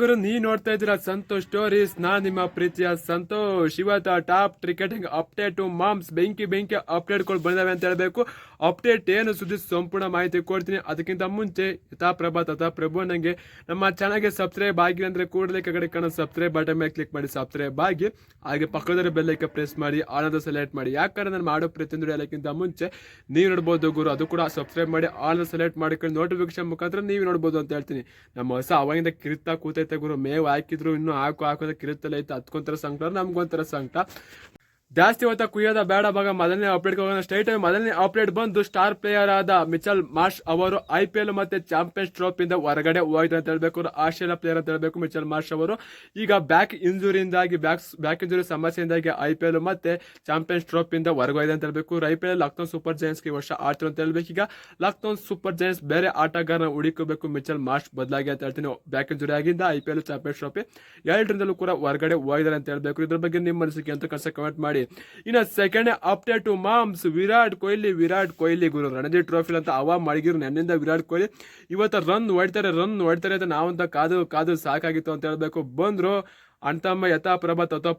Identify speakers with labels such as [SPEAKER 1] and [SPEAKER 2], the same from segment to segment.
[SPEAKER 1] ಗುರು, ನೀ ನೋಡ್ತಾ ಇದ್ದೀರಾ ಸಂತೋಷ್ ಸ್ಟೋರೀಸ್ ನಾ ನಿಮ್ಮ ಪ್ರೀತಿಯ ಸಂತೋಷ್. ಇವತ್ತ ಟಾಪ್ ಕ್ರಿಕೆಟಿಂಗ್ ಅಪ್ಡೇಟ್ ಮಾಮ್ಸ್ ಬೆಂಕಿ ಬೆಂಕಿ ಅಪ್ಡೇಟ್ಗಳು ಬಂದಿದಾವೆ ಅಂತ ಹೇಳ್ಬೇಕು. ಅಪ್ಡೇಟ್ ಏನು ಸುದ್ದಿ ಸಂಪೂರ್ಣ ಮಾಹಿತಿ ಕೊಡ್ತೀನಿ. ಅದಕ್ಕಿಂತ ಮುಂಚೆ ಯಥಾ ಪ್ರಭಾ ತಥಾ ಪ್ರಭು ನಂಗೆ ನಮ್ಮ ಚಾನಲ್ಗೆ ಸಬ್ಸ್ಕ್ರೈಬ್ ಆಗಿ ಅಂದ್ರೆ ಕೂಡಲೇ ಕಡೆ ಕಾಣೋ ಸಬ್ಸ್ಕ್ರೈಬ್ ಬಟನ್ ಮೇಲೆ ಕ್ಲಿಕ್ ಮಾಡಿ. ಸಬ್ಸ್ಕ್ರೈಬ್ ಆಗಿ, ಹಾಗೆ ಪಕ್ಕದಲ್ಲಿ ಬೆಲ್ಲೈಕೆ ಪ್ರೆಸ್ ಮಾಡಿ ಆನಂದ ಸೆಲೆಕ್ಟ್ ಮಾಡಿ. ಯಾಕಂದ್ರೆ ನಾನು ಮಾಡೋ ಪ್ರತಿಯೊಂದು ಹೇಳೋಕ್ಕಿಂತ ಮುಂಚೆ, ನೀವು ನೋಡ್ಬೋದು ಗುರು, ಅದು ಕೂಡ ಸಬ್ಸ್ಕ್ರೈಬ್ ಮಾಡಿ ಆನಂದ ಸೆಲೆಕ್ಟ್ ಮಾಡಿಕೊಂಡು ನೋಟಿಫಿಕೇಶನ್ ಮುಖಾಂತರ ನೀವು ನೋಡ್ಬೋದು ಅಂತ ಹೇಳ್ತೀನಿ. ನಮ್ಮ ಹೊಸ ಅವಾಗಿಂದ ಕಿರುತ್ತಾ ಕೂತೈತೆ ಗುರು ಮೇವು ಹಾಕಿದ್ರು ಇನ್ನೂ ಹಾಕು ಹಾಕೋದಕ್ಕೆ ಇರುತ್ತಲ್ಲ ಐತೆ ಹತ್ಕೊಂತರ ಸಂಕಟ ನಮ್ಗೊಂಥರ ಸಂಕಟ. ಜಾಸ್ತಿ ಹೊತ್ತ ಕುಯ್ಯೋದ ಬೇಡ ಭಾಗ ಮೊದಲನೇ ಅಪ್ಡೇಟ್ ಹೋಗೋಣ ಸ್ಟೇಟ್ ಮೊದಲನೇ ಅಪ್ಡೇಟ್ ಬಂದು ಸ್ಟಾರ್ ಪ್ಲೇಯರ್ ಆದ ಮಿಚಲ್ ಮಾರ್ಷ್ ಅವರು ಐ ಪಿ ಎಲ್ ಮತ್ತೆ ಚಾಂಪಿಯನ್ಸ್ ಟ್ರೋಫಿ ಇಂದ ಹೊರಗಡೆ ಹೋಯ್ತು ಅಂತ ಹೇಳ್ಬೇಕು. ಆಸ್ಟ್ರೇಲಿಯಾ ಪ್ಲೇಯರ್ ಅಂತ ಹೇಳಬೇಕು ಮಿಚಲ್ ಮಾರ್ಷ್ ಅವರು. ಈಗ ಬ್ಯಾಕ್ ಇಂಜುರಿಯಿಂದಾಗಿ ಬ್ಯಾಕ್ ಬ್ಯಾಕ್ ಇಂಜುರಿ ಸಮಸ್ಯೆಯಿಂದಾಗಿ ಐ ಪಿ ಎಲ್ ಮತ್ತೆ ಚಾಂಪಿಯನ್ಸ್ ಟ್ರೋಫಿ ಇಂದ ಹೊರಗೋಯ್ದೆ ಅಂತ ಹೇಳ್ಬೇಕು. I P L Lucknow super ಜೈನ್ಸ್ಗೆ ಈ ವರ್ಷ ಆಡ್ತಾರೆ ಅಂತ ಹೇಳ್ಬೇಕು. ಈಗ ಲಕ್ನೋ ಸೂಪರ್ ಜೈನ್ಸ್ ಬೇರೆ ಆಟಗಾರನ ಹುಡುಕಬೇಕು ಮಿಚಲ್ ಮಾರ್ಷ್ ಬದಲಾಗಿ ಅಂತ ಹೇಳ್ತೀನಿ. ಬ್ಯಾಕ್ ಇಂಜುರಿ ಆಗಿಂದ I P L champions trophy ಎರಡರಿಂದಲೂ ಕೂಡ ಹೊರಗಡೆ ಹೋಗಿದ್ದಾರೆ ಅಂತ ಹೇಳ್ಬೇಕು. ಇದ್ರ ಬಗ್ಗೆ ನಿಮ್ಮ ಮನಸ್ಸಿಗೆ ಅಂತ ಕಸ ಕಮೆಂಟ್ ಮಾಡಿ. ಇನ್ನು second update to moms Virat Kohli Virat Kohli ಗುರು. ರಣಜಿ ಟ್ರೋಫಿ ಅಂತ ಅವ ಮಡಗಿರು ನೆನ್ನಿಂದ ವಿರಾಟ್ ಕೊಹ್ಲಿ ಇವತ್ತು ರನ್ ಹೊಡ್ತಾರೆ ರನ್ ಹೊಡ್ತಾರೆ ಅಂತ ನಾವಂತ ಕಾದು ಕಾದು ಸಾಕಾಗಿತ್ತು ಅಂತ ಹೇಳಬೇಕು. ಬಂದ್ರು ಅಣ್ತಮ್ಮ ಯಥಾ ಪ್ರಭ ತಥಾ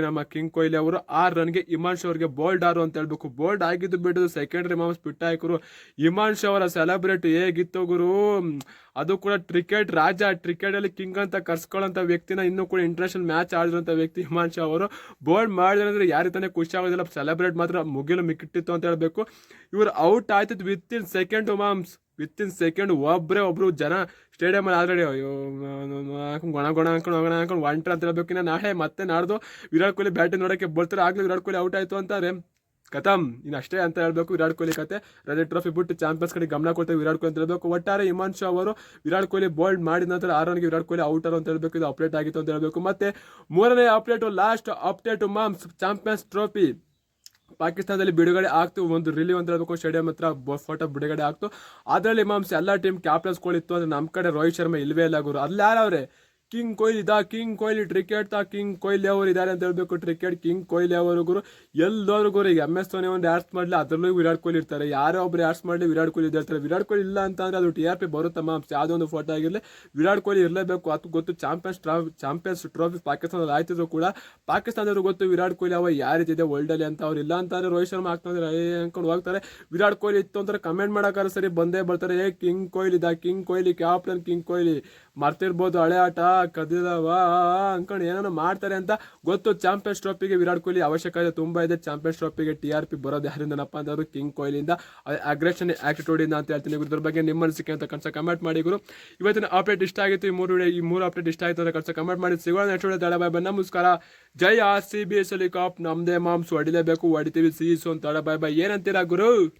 [SPEAKER 1] ನಮ್ಮ ಕಿಂಗ್ ಕೊಹ್ಲಿ ಅವರು ಆರ್ ರನ್ಗೆ ಇಮಾನ್ಶ್ ಅವರಿಗೆ ಬೋಲ್ಡ್ ಆರು ಅಂತ ಹೇಳ್ಬೇಕು. ಬೋಲ್ಡ್ ಆಗಿದ್ದು ಬಿಡೋದು ಸೆಕೆಂಡ್ರಿ ಮಾಮ್ಸ್ ಬಿಟ್ಟ ಹಾಕರು ಇಮಾನ್ಶ್ ಅವರ ಸೆಲೆಬ್ರೇಟ್ ಹೇಗಿತ್ತು ಗುರು? ಅದು ಕೂಡ ಕ್ರಿಕೆಟ್ ರಾಜ ಕ್ರಿಕೆಟ್ ಅಲ್ಲಿ ಕಿಂಗ್ ಅಂತ ಕರ್ಸ್ಕೊಳ್ಳೋಂಥ ವ್ಯಕ್ತಿನ ಇನ್ನೂ ಕೂಡ ಇಂಟರ್ನ್ಯಾಷನಲ್ ಮ್ಯಾಚ್ ಆಡಿದ್ರಂತ ವ್ಯಕ್ತಿ ಹಿಮಾಂಶ ಅವರು. ಬೋಲ್ಡ್ ಮಾಡಿದ್ರೆ ಯಾರಿಗೆ ತಾನೇ ಖುಷಿ ಆಗೋದಿಲ್ಲ. ಸೆಲೆಬ್ರೇಟ್ ಮಾತ್ರ ಮುಗಿಲು ಮಿಕ್ಕಿಟ್ಟಿತ್ತು ಅಂತ ಹೇಳ್ಬೇಕು. ಇವರು ಔಟ್ ಆಯ್ತಿದ್ within second moms within second ಒಬ್ಬರೇ ಒಬ್ರು ಜನ ಸ್ಟೇಡಿಯಂ ಅಲ್ಲಿ ಆಲ್ರೆಡಿ ಹಾಕೊಂಡು ಗೊಣ ಗೊಣ ಹಾಕೊಂಡು ಒಣ ಹಾಕೊಂಡು ಒಂಟ್ರ ಅಂತ ಹೇಳ್ಬೇಕಿನ್ನ ನಾಳೆ ಮತ್ತೆ ನಾಡ್ದು ವಿರಾಟ್ ಕೊಹ್ಲಿ ಬ್ಯಾಟಿಂಗ್ ನೋಡೋಕ್ಕೆ ಬರ್ತಾರೆ. ಆಗ್ಲಿ ವಿರಾಟ್ ಕೊಹ್ಲಿ ಔಟ್ ಆಯ್ತು ಅಂತಾರೆ. ಕಥಮ್, ಇನ್ನು ಅಷ್ಟೇ ಅಂತ ಹೇಳಬೇಕು ವಿರಾಟ್ ಕೊಹ್ಲಿ ಕತೆ. ರಜೆ ಟ್ರೋಫಿ ಬಿಟ್ಟು ಚಾಂಪಿಯನ್ಸ್ ಕಡೆ ಗಮನ ಕೊಡ್ತಾರೆ ವಿರಾಟ್ ಕೊಹ್ಲಿ ಅಂತ ಹೇಳಬೇಕು. ಒಟ್ಟಾರೆ ಇಮಾನ್ ಶಾ ಅವರು ವಿರಾಟ್ ಕೊಹ್ಲಿ ಬೋಲ್ಡ್ ಮಾಡಿದ ನಂತರ ಆರನ್ಗೆ ವಿರಾಟ್ ಕೊಹ್ಲಿ ಔಟರ್ ಅಂತ ಹೇಳಬೇಕು. ಇದು ಅಪ್ಡೇಟ್ ಆಗಿತ್ತು ಅಂತ ಹೇಳಬೇಕು. ಮತ್ತೆ ಮೂರನೇ update last update moms champions trophy ಪಾಕಿಸ್ತಾನದಲ್ಲಿ ಬಿಡುಗಡೆ ಆಗ್ತು, ಒಂದು ರಿಲೀವ್ ಅಂತ ಹೇಳ್ಬೇಕು ಸ್ಟೇಡಿಯಂ ಹತ್ರ ಫೋಟೋ ಬಿಡುಗಡೆ ಆಗ್ತು. ಅದರಲ್ಲಿ ಮಾಂಸ ಎಲ್ಲ ಟೀಮ್ ಕ್ಯಾಪ್ಟನ್ಸ್ಗಳಿತ್ತು ಅಂದ್ರೆ ನಮ್ಮ ಕಡೆ ರೋಹಿತ್ ಶರ್ಮಾ ಇಲ್ವೇ ಇಲ್ಲ ಗುರು. ಅಲ್ಲಿ ಯಾರವ್ರೆ king Kohli the king Kohli cricket ತಾ ಕಿಂಗ್ ಕೊಹ್ಲಿ ಅವರು ಇದ್ದಾರೆ ಅಂತ ಹೇಳ್ಬೇಕು. ಕ್ರಿಕೆಟ್ ಕಿಂಗ್ ಕೊಹ್ಲಿ ಅವರು ಗುರು ಎಲ್ಲರೂ ಗುರು, ಈಗ ಎಂ ಎಸ್ ಧೋನಿ ಒಂದು ಆಡ್ಸ್ ಮಾಡಲಿ, ಅದರಲ್ಲೂ ವಿರಾಟ್ ಕೊಹ್ಲಿ ಇರ್ತಾರೆ. ಯಾರೋ ಒಬ್ರು ಆ್ಯಡ್ಸ್ ಮಾಡಲಿ, ವಿರಾಟ್ ಕೊಹ್ಲಿ ಇದ್ದಾರೆ ವಿರಾಟ್ ಕೊಹ್ಲಿ ಇಲ್ಲ ಅಂತ ಅಂದ್ರೆ ಅದು ಟಿ ಆರ್ ಪಿ ಬರುತ್ತಮ್ಮ. ಯಾವುದೋ ಒಂದು ಫೋಟೋ ಆಗಿರಲಿ. ವಿರಾಟ್ ಕೊಹ್ಲಿ ಇರಲೇಬೇಕು. ಅದು ಗೊತ್ತು ಚಾಂಪಿಯನ್ಸ್ ಟ್ರಾಫಿ ಚಾಂಪಿಯನ್ಸ್ ಟ್ರೋಫಿ ಪಾಕಿಸ್ತಾನದಲ್ಲಿ ಆಯ್ತಿದ್ರು ಕೂಡ. ಪಾಕಿಸ್ತಾನದವ್ರು ಗೊತ್ತು ವಿರಾಟ್ ಕೊಹ್ಲಿ ಅವ ಯಾವ ರೀತಿ ಇದೆ ವರ್ಲ್ಡ್ ಅಲ್ಲಿ ಅಂತ. ಅವ್ರು ಇಲ್ಲ ಅಂತಂದ್ರೆ ರೋಹಿತ್ ಶರ್ಮಾ ಆಗ್ತಂದ್ರೆ ಏ, ಅನ್ಕೊಂಡು ಹೋಗ್ತಾರೆ. ವಿರಾಟ್ ಕೊಹ್ಲಿ ಇತ್ತು ಅಂತಾರೆ ಕಮೆಂಟ್ ಮಾಡೋಕ್ಕಾರೆ ಸರಿ ಬಂದೇ ಬರ್ತಾರೆ. ಏ, king Kohli the, king Kohli captain king Kohli. ಮರ್ತಿರ್ಬೋದು ಹಳೆ ಆಟ. ಕದಿದವ ಅನ್ಕೊಂಡು ಏನೇನೋ ಮಾಡ್ತಾರೆ ಅಂತ ಗೊತ್ತು. ಚಾಂಪಿಯನ್ಸ್ ಟ್ರೋಫಿಗೆ ವಿರಾಟ್ ಕೊಹ್ಲಿ ಅವಶ್ಯಕತೆ ತುಂಬಾ ಇದೆ. ಚಾಂಪಿಯನ್ಸ್ ಟ್ರೋಫಿಗೆ ಟಿ ಆರ್ ಪಿ ಬರೋದು ಯಾರಿಂದನಪ್ಪ ಅಂತಂದ್ರೆ ಕಿಂಗ್ ಕೊಹ್ಲಿಯಿಂದ. ಅಗ್ರೆಷನ್ ಆ್ಯಟಿಟ್ಯೂಡಿಂದ ಅಂತ ಹೇಳ್ತೀನಿ ಇದ್ರ ಬಗ್ಗೆ ನಿಮ್ಮ ಅನಿಸಿಕೆ ಅಂತ ಕನ್ಸ ಕಮೆಂಟ್ ಮಾಡಿ ಗುರು. ಇವತ್ತಿನ ಅಪ್ಡೇಟ್ ಇಷ್ಟ ಆಗಿತ್ತು ಈ ಮೂರು ಈ ಮೂರು ಅಪ್ಡೇಟ್ ಇಷ್ಟ ಆಯ್ತು ಅಂತ ಕನ್ಸ ಕಮೆಂಟ್ ಮಾಡಿ. ಸಿಗೋಣ ನೆಕ್ಸ್ಟ್ ವಿಡಿಯೋ ತಡ ಬಾಯ್ ನಮಸ್ಕಾರ. ಜೈ ಆರ್ ಸಿ ಬಿ ಎಸ್ ಅಲ್ಲಿ ಕಾಪ್ ನಮ್ದೇ ಮಾಮ್ಸ್ ಹೊಡಿಲೇಬೇಕು, ಹೊಡಿತೀವಿ, ಸೀಸು ಅಂತ. ತಡ ಬಾಯ್ ಬಾಯ್ ಏನಂತೀರಾ ಗುರು?